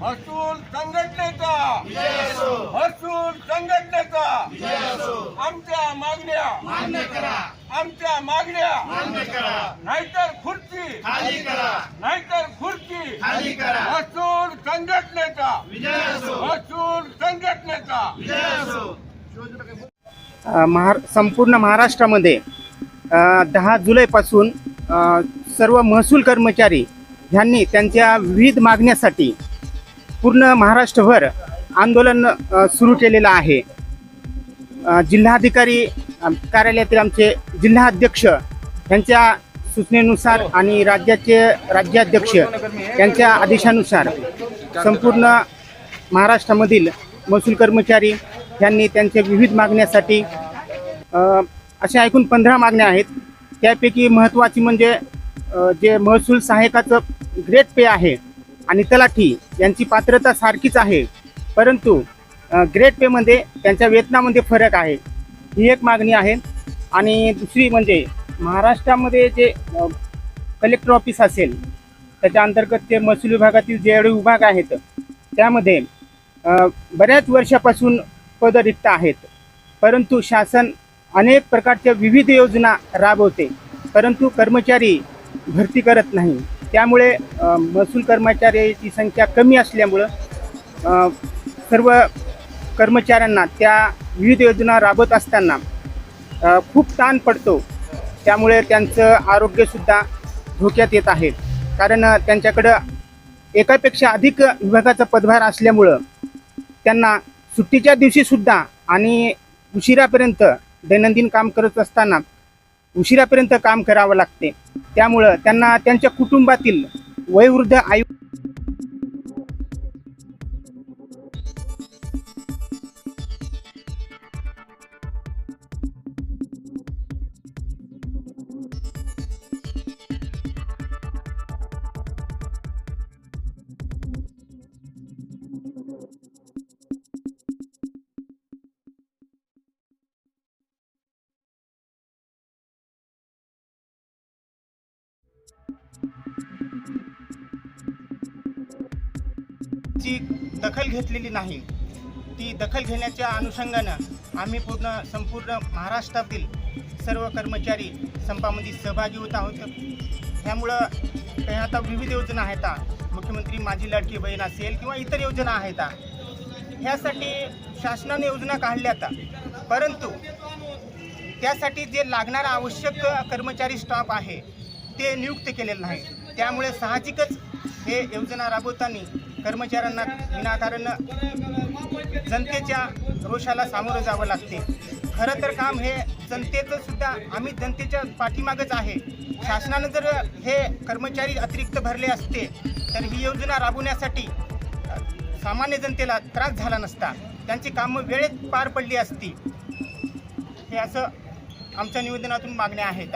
महसूल संघटनेचा महसूल संघटनेचा आमच्या मागण्या. मान्य करा. आमच्या मागण्या. मान्य करा. नाहीतर खुर्ची. खाली करा. नाहीतर खुर्ची. खाली करा. महसूल संघटनेचा विजय असो. महसूल संघटनेचा विजय असो. अ, महार संपूर्ण महाराष्ट्रामध्ये दहा जुलैपासून सर्व महसूल कर्मचारी ह्यांनी त्यांच्या विविध मागण्यासाठी पूर्ण महाराष्ट्रभर आंदोलन सुरू केलेलं आहे. जिल्हाधिकारी कार्यालयातील आमचे जिल्हाध्यक्ष यांच्या सूचनेनुसार आणि राज्याचे राज्याध्यक्ष यांच्या आदेशानुसार संपूर्ण महाराष्ट्रामधील महसूल कर्मचारी यांनी त्यांच्या विविध मागण्यासाठी अशा एकूण पंधरा मागण्या आहेत. त्यापैकी महत्त्वाची म्हणजे जे महसूल सहाय्यकाचं ग्रेट पे आहे आणि तलाठी यांची पात्रता सारखीच आहे. परंतु ग्रेट पेमध्ये त्यांच्या वेतनामध्ये फरक आहे. ही एक मागणी आहे. आणि दुसरी म्हणजे महाराष्ट्रामध्ये जे कलेक्टर ऑफिस असेल त्याच्या अंतर्गत जे महसूल विभागातील जे विभाग आहेत त्यामध्ये बऱ्याच वर्षापासून पदं रिक्त आहेत. परंतु शासन अनेक प्रकारच्या विविध योजना राबवते. परंतु कर्मचारी भरती करत नाही. त्यामुळे महसूल कर्मचाऱ्याची संख्या कमी असल्यामुळं सर्व कर्मचाऱ्यांना त्या विविध योजना राबवत असताना खूप ताण पडतो. त्यामुळे त्यांचं आरोग्यसुद्धा धोक्यात येत आहे. कारण त्यांच्याकडं एकापेक्षा अधिक विभागाचा पदभार असल्यामुळं त्यांना सुट्टीच्या दिवशीसुद्धा आणि उशिरापर्यंत दैनंदिन काम करत असताना उशिरापर्यंत काम करावं लागते. त्यामुळं त्यांना त्यांच्या कुटुंबातील वयोवृद्ध आयु ची दखल घेतलेली नाही ती दखल घेण्याच्या अनुषंगानं आम्ही पूर्ण संपूर्ण महाराष्ट्रातील सर्व कर्मचारी संपामध्ये सहभागी होत आहोत. त्यामुळं काही आता विविध योजना आहेत. मुख्यमंत्री माझी लाडकी बहीण असेल किंवा इतर योजना आहेत. ह्यासाठी शासनाने योजना काढल्या आता परंतु त्यासाठी जे लागणारा आवश्यक कर्मचारी स्टाफ आहे ते नियुक्त केलेलं नाही. त्यामुळे साहजिकच हे योजना राबवताना कर्मचाऱ्यांना विनाकारण जनतेच्या रोषाला सामोरं जावं लागते. खरं तर काम हे जनतेचं सुद्धा आम्ही जनतेच्या पाठीमागच आहे. शासनानं जर हे कर्मचारी अतिरिक्त भरले असते तर ही योजना राबवण्यासाठी सामान्य जनतेला त्रास झाला नसता. त्यांची कामं वेळेत पार पडली असती. हे असं आमच्या निवेदनातून मागण्या आहेत.